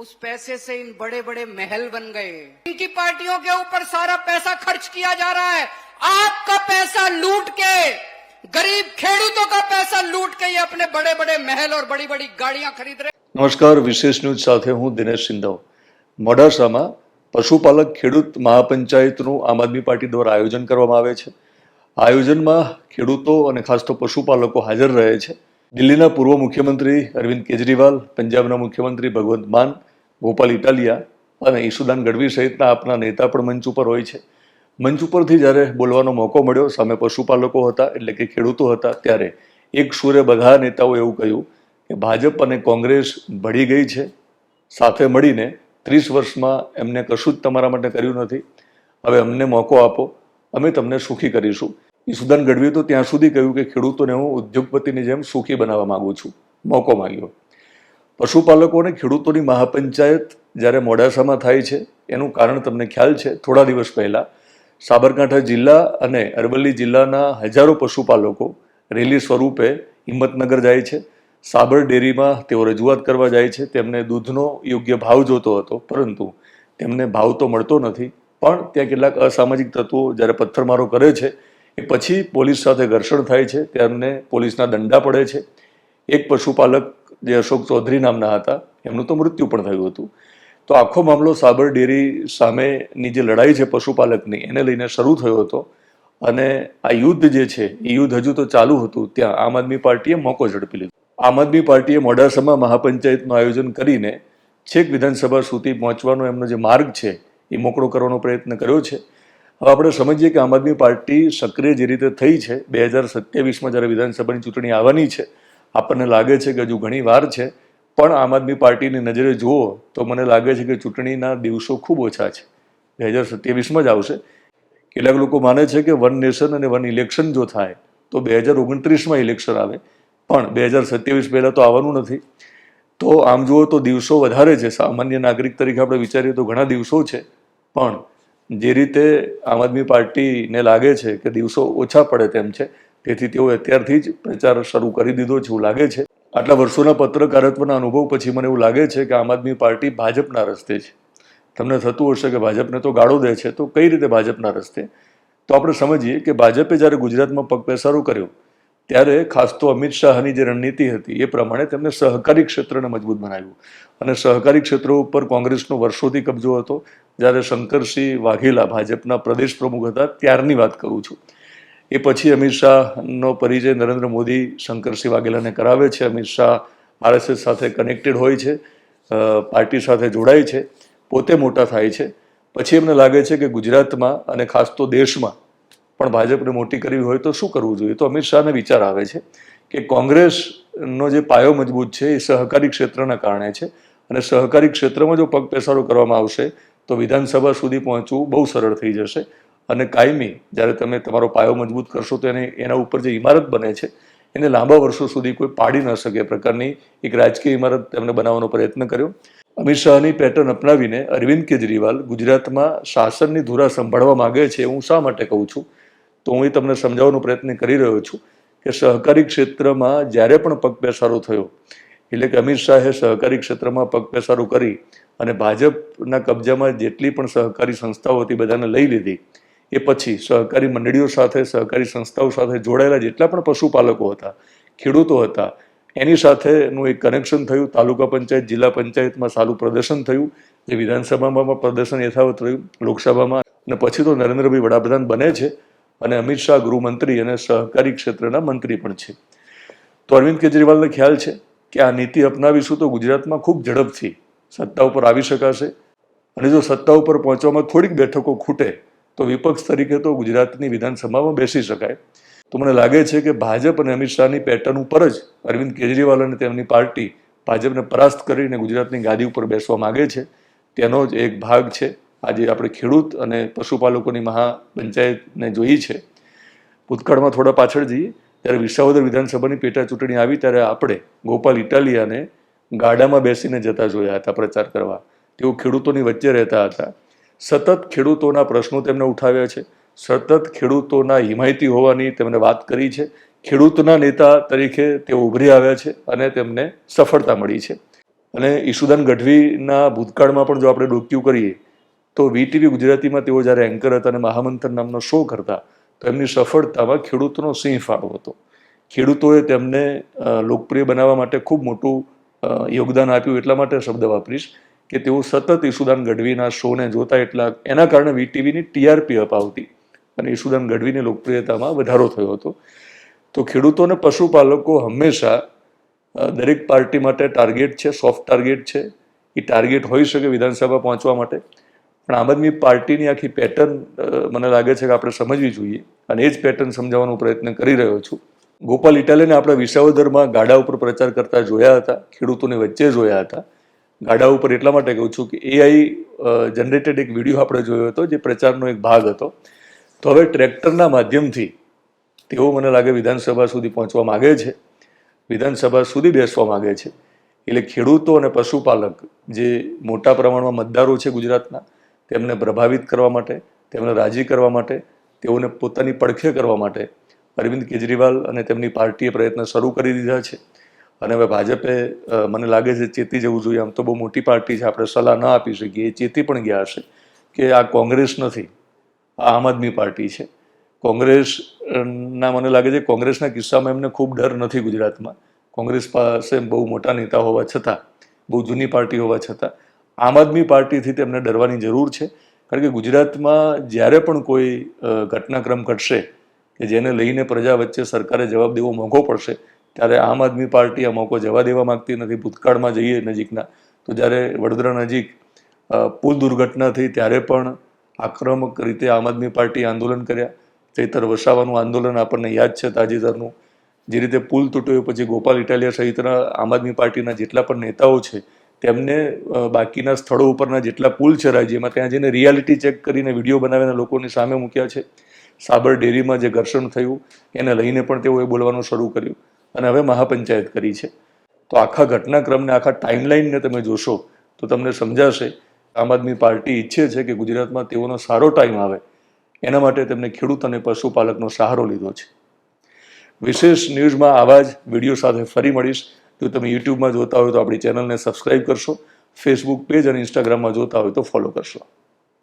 उस पैसे से इन बड़े बड़े महल बन गए इनकी पार्टियों के ऊपर सारा पैसा खर्च किया जा रहा है आपका पैसा लूट के गरीब खेडूतों का पैसा लूट के ये अपने बड़े बड़े महल और बड़ी बड़ी गाड़ियां खरीद रहे हैं। નમસ્કાર વિશેષ ન્યૂઝ સાથે હું દિનેશ સિંધવ મોડાસામાં પશુપાલક ખેડૂત મહાપંચાયતનું આમ આદમી પાર્ટી દ્વારા આયોજન કરવામાં આવે છે આ આયોજનમાં ખેડૂતો અને ખાસ તો પશુપાલકો હાજર રહે છે દિલ્હીના પૂર્વ મુખ્યમંત્રી અરવિંદ કેજરીવાલ પંજાબના મુખ્યમંત્રી ભગવંત માન ગોપાલ ઇટાલિયા અને ઈશુદાન ગઢવી સહિતના આપના નેતા પણ મંચ ઉપર હોય છે. મંચ ઉપરથી જ્યારે બોલવાનો મોકો મળ્યો, સામે પશુપાલકો હતા, એટલે કે ખેડૂતો હતા, ત્યારે એક સુરે બધા નેતાઓ એવું કહ્યું કે ભાજપ અને કોંગ્રેસ ભળી ગઈ છે. સાથે મળીને ત્રીસ વર્ષમાં એમને કશું જ તમારા માટે કર્યું નથી. હવે અમને મોકો આપો, અમે તમને સુખી કરીશું. ઈસુદાન ગઢવીએ તો ત્યાં સુધી કહ્યું કે ખેડૂતોને હું ઉદ્યોગપતિની જેમ સુખી બનાવવા માગું છું. મોકો માંગ્યો. પશુપાલકો અને ખેડૂતોની મહાપંચાયત જ્યારે મોડાસામાં થાય છે, એનું કારણ તમને ખ્યાલ છે, થોડા દિવસ પહેલાં સાબરકાંઠા જિલ્લા અને અરવલ્લી જિલ્લાના હજારો પશુપાલકો રેલી સ્વરૂપે હિંમતનગર જાય છે. સાબર ડેરીમાં તેઓ રજૂઆત કરવા જાય છે. તેમને દૂધનો યોગ્ય ભાવ જોતો હતો, પરંતુ તેમને ભાવ તો મળતો નથી. પણ ત્યાં કેટલાક અસામાજિક તત્વો જ્યારે પથ્થરમારો કરે છે, એ પછી પોલીસ સાથે ઘર્ષણ થાય છે. તેમને પોલીસના દંડા પડે છે. એક પશુપાલક જે અશોક ચૌધરી નામના હતા, એમનું તો મૃત્યુ પણ થયું હતું. તો આખો મામલો સાબર ડેરી સામેની જે લડાઈ છે પશુપાલકની, એને લઈને શરૂ થયો હતો. અને આ યુદ્ધ જે છે, એ યુદ્ધ હજુ તો ચાલુ હતું, ત્યાં આમ આદમી પાર્ટીએ મોકો ઝડપી લીધો. આમ આદમી પાર્ટીએ મોડાસામાં મહાપંચાયતનું આયોજન કરીને છેક વિધાનસભા સુધી પહોંચવાનો એમનો જે માર્ગ છે, એ મોકળો કરવાનો પ્રયત્ન કર્યો છે. હવે આપણે સમજીએ કે આમ આદમી પાર્ટી સક્રિય જે રીતે થઈ છે, બે હજાર સત્યાવીસમાં જ્યારે વિધાનસભાની ચૂંટણી આવવાની છે આપણને લાગે છે કે હજુ ઘણી વાર છે, પણ આમ આદમી પાર્ટીની નજરે જુઓ તો મને લાગે છે કે ચૂંટણીના દિવસો ખૂબ ઓછા છે. બે હજાર સત્યાવીસમાં જ આવશે. કેટલાક લોકો માને છે કે વન નેશન અને વન ઇલેક્શન જો થાય, તો બે હજાર ઓગણત્રીસમાં ઇલેક્શન આવે. પણ બે હજાર સત્યાવીસ પહેલાં તો આવવાનું નથી. તો આમ જુઓ તો દિવસો વધારે છે. સામાન્ય નાગરિક તરીકે આપણે વિચારીએ તો ઘણા દિવસો છે. પણ જે રીતે આમ આદમી પાર્ટીને લાગે છે કે દિવસો ઓછા પડે તેમ છે તેથી તેઓ અત્યારથી જ પ્રચાર શરૂ કરી દીધો છે એવું લાગે છે. આટલા વર્ષોના પત્રકારત્વના અનુભવ પછી મને એવું લાગે છે કે આમ આદમી પાર્ટી ભાજપના રસ્તે છે. તમને થતું હશે કે ભાજપને તો ગાળો દે છે, તો કઈ રીતે ભાજપના રસ્તે? તો આપણે સમજીએ કે ભાજપે જ્યારે ગુજરાતમાં પગ પેસારો કર્યો, ત્યારે ખાસ તો અમિત શાહની જે રણનીતિ હતી, એ પ્રમાણે તેમને સહકારી ક્ષેત્રને મજબૂત બનાવ્યું. અને સહકારી ક્ષેત્રો ઉપર કોંગ્રેસનો વર્ષોથી કબજો હતો. જ્યારે શંકરસિંહ વાઘેલા ભાજપના પ્રદેશ પ્રમુખ હતા, ત્યારની વાત કરું છું. એ પછી અમિત શાહનો પરિચય નરેન્દ્ર મોદી શંકરસિંહ વાઘેલાને કરાવે છે. અમિત શાહ આરએસએસ સાથે કનેક્ટેડ હોય છે પાર્ટી સાથે જોડાય છે, પોતે મોટા થાય છે. પછી એમને લાગે છે કે ગુજરાતમાં અને ખાસ તો દેશમાં પણ ભાજપને મોટી કરવી હોય તો શું કરવું જોઈએ? તો અમિત શાહને વિચાર આવે છે કે કોંગ્રેસનો જે પાયો મજબૂત છે એ સહકારી ક્ષેત્રના કારણે છે અને સહકારી ક્ષેત્રમાં જો પગ પેસારો કરવામાં આવશે તો વિધાનસભા સુધી પહોંચવું બહુ સરળ થઈ જશે. અને કાયમી, જ્યારે તમે તમારો પાયો મજબૂત કરશો, તો એને એના ઉપર જે ઇમારત બને છે, એને લાંબા વર્ષો સુધી કોઈ પાડી ન શકે પ્રકારની એક રાજકીય ઇમારત તેમણે બનાવવાનો પ્રયત્ન કર્યો. અમિત શાહની પેટર્ન અપનાવીને અરવિંદ કેજરીવાલ ગુજરાતમાં શાસનની ધુરા સંભાળવા માંગે છે હું શા માટે કહું છું? તો હું એ તમને સમજાવવાનો પ્રયત્ન કરી રહ્યો છું કે સહકારી ક્ષેત્રમાં જ્યારે પણ પગપેસારો થયો, એટલે કે અમિત શાહે સહકારી ક્ષેત્રમાં પગ પેસારો કરી અને ભાજપના કબજામાં જેટલી પણ સહકારી સંસ્થાઓ હતી બધાને લઈ લીધી એ પછી સહકારી મંડળીઓ સાથે, સહકારી સંસ્થાઓ સાથે જોડાયેલા જેટલા પણ પશુપાલકો હતા, ખેડૂતો હતા, એની સાથેનું એક કનેક્શન થયું. તાલુકા પંચાયત, જિલ્લા પંચાયતમાં સારું પ્રદર્શન થયું. જે વિધાનસભામાં પ્રદર્શન યથાવત રહ્યું. લોકસભામાં અને પછી તો નરેન્દ્રભાઈ વડાપ્રધાન બને છે અને અમિત શાહ ગૃહમંત્રી અને સહકારી ક્ષેત્રના મંત્રી પણ છે. તો અરવિંદ કેજરીવાલને ખ્યાલ છે કે આ નીતિ અપનાવીશું તો ગુજરાતમાં ખૂબ ઝડપથી સત્તા ઉપર આવી શકાશે. અને જો સત્તા ઉપર પહોંચવામાં થોડીક બેઠકો ખૂટે તો વિપક્ષ તરીકે તો ગુજરાતની વિધાનસભામાં બેસી શકાય. તો મને લાગે છે કે ભાજપ અને અમિત શાહની પેટર્ન ઉપર જ અરવિંદ કેજરીવાલ અને તેમની પાર્ટી ભાજપને પરાસ્ત કરીને ગુજરાતની ગાદી ઉપર બેસવા માગે છે. તેનો જ એક ભાગ છે. આજે આપણે ખેડૂત અને પશુપાલકોની મહાપંચાયતને જોઈ છે. ભૂતકાળમાં થોડા પાછળ જઈએ. ત્યારે વિસાવદર વિધાનસભાની પેટા ચૂંટણી આવી ત્યારે આપણે ગોપાલ ઇટાલિયાને ગાડામાં બેસીને જતા જોયા હતા પ્રચાર કરવા. તેઓ ખેડૂતોની વચ્ચે રહેતા હતા. સતત ખેડૂતોના પ્રશ્નો તેમણે ઉઠાવ્યા છે. સતત ખેડૂતોના હિમાયતી હોવાની તેમણે વાત કરી છે. ખેડૂતના નેતા તરીકે તેઓ ઉભરી આવ્યા છે અને તેમને સફળતા મળી છે. અને ઈશુદાન ગઢવીના ભૂતકાળમાં પણ જો આપણે ડોક્યુ કરીએ, તો વીટીવી ગુજરાતીમાં તેઓ જ્યારે એન્કર હતા અને મહામંથન નામનો શો કરતા, તો એમની સફળતામાં ખેડૂતોનો સિંહ ફાળો હતો. ખેડૂતોએ તેમને લોકપ્રિય બનાવવા માટે ખૂબ મોટું યોગદાન આપ્યું એટલા માટે શબ્દ વાપરીશ. કે તેઓ સતત ઈશુદાન ગઢવીના શોને જોતા એટલા, એના કારણે વીટીવીની ટીઆરપી અપ આવતી અને ઈશુદાન ગઢવીની લોકપ્રિયતામાં વધારો થયો હતો. તો ખેડૂતો અને પશુપાલકો હંમેશા દરેક પાર્ટી માટે ટાર્ગેટ છે, સોફ્ટ ટાર્ગેટ છે. એ ટાર્ગેટ હોઈ શકે વિધાનસભા પહોંચવા માટે. પણ આમ આદમી પાર્ટીની આખી પેટર્ન મને લાગે છે કે આપણે સમજવી જોઈએ અને એ જ પેટર્ન સમજાવવાનો પ્રયત્ન કરી રહ્યો છું. ગોપાલ ઇટાલિયાને આપણે વિસાવદરમાં ગાડા ઉપર પ્રચાર કરતા જોયા હતા, ખેડૂતોની વચ્ચે જોયા હતા. ગાડા ઉપર એટલા માટે કહું છું કે એઆઈ જનરેટેડ એક વીડિયો આપણે જોયો હતો, જે પ્રચારનો એક ભાગ હતો. તો હવે ટ્રેક્ટરના માધ્યમથી તેઓ મને લાગે વિધાનસભા સુધી પહોંચવા માગે છે. વિધાનસભા સુધી બેસવા માગે છે. એટલે ખેડૂતો અને પશુપાલક જે મોટા પ્રમાણમાં મતદારો છે ગુજરાતના, તેમને પ્રભાવિત કરવા માટે, તેમને રાજી કરવા માટે, તેઓને પોતાની પડખે કરવા માટે અરવિંદ કેજરીવાલ અને તેમની પાર્ટીએ પ્રયત્ન શરૂ કરી દીધા છે. અને હવે ભાજપે મને લાગે છે ચેતી જવું જોઈએ. આમ તો બહુ મોટી પાર્ટી છે. આપણે સલાહ ન આપી શકીએ. એ ચેતી પણ ગયા હશે કે આ કોંગ્રેસ નથી. આ આમ આદમી પાર્ટી છે. કોંગ્રેસના મને લાગે છે કોંગ્રેસના કિસ્સામાં એમને ખૂબ ડર નથી ગુજરાતમાં. કોંગ્રેસ પાસે બહુ મોટા નેતા હોવા છતાં, બહુ જૂની પાર્ટી હોવા છતાં, આમ આદમી પાર્ટીથી તેમને ડરવાની જરૂર છે. કારણ કે ગુજરાતમાં જ્યારે પણ કોઈ ઘટનાક્રમ ઘટશે કે જેને લઈને પ્રજા વચ્ચે સરકારે જવાબ દેવો મોંઘો પડશે ત્યારે આમ આદમી પાર્ટી આ જવા દેવા માગતી નથી, ભૂતકાળમાં જઈએ નજીકના, તો જ્યારે વડોદરા નજીક પુલ દુર્ઘટના થઈ ત્યારે પણ આક્રમક રીતે આમ આદમી પાર્ટી આંદોલન કર્યા. ચૈતર વસાવાનું આંદોલન આપણને યાદ છે તાજેતરનું. જે રીતે પુલ તૂટ્યો પછી ગોપાલ ઇટાલિયા સહિતના આમ આદમી પાર્ટીના જેટલા પણ નેતાઓ છે, તેમને બાકીના સ્થળો ઉપરના જેટલા પુલ છે રાજ્યમાં, ત્યાં જઈને રિયાલિટી ચેક કરીને વીડિયો બનાવીને લોકોની સામે મૂક્યા છે. સાબર ડેરીમાં જે ઘર્ષણ થયું, એને લઈને પણ તેઓએ બોલવાનું શરૂ કર્યું. અને હવે મહાપંચાયત કરી છે. તો આખા ઘટનાક્રમને, આખા ટાઈમલાઈનને તમે જોશો, તો તમને સમજાશે આમ આદમી પાર્ટી ઈચ્છે છે કે ગુજરાતમાં તેઓનો સારો ટાઈમ આવે. એના માટે તેમને ખેડૂત અને પશુપાલકનો સહારો લીધો છે. વિશેષ ન્યૂઝમાં આવા જ વીડિયો સાથે ફરી મળીશ. જો તમે યુટ્યુબમાં જોતા હોય તો આપણી ચેનલને સબસ્ક્રાઇબ કરશો. ફેસબુક પેજ અને ઇન્સ્ટાગ્રામમાં જોતા હોય તો ફોલો કરશો.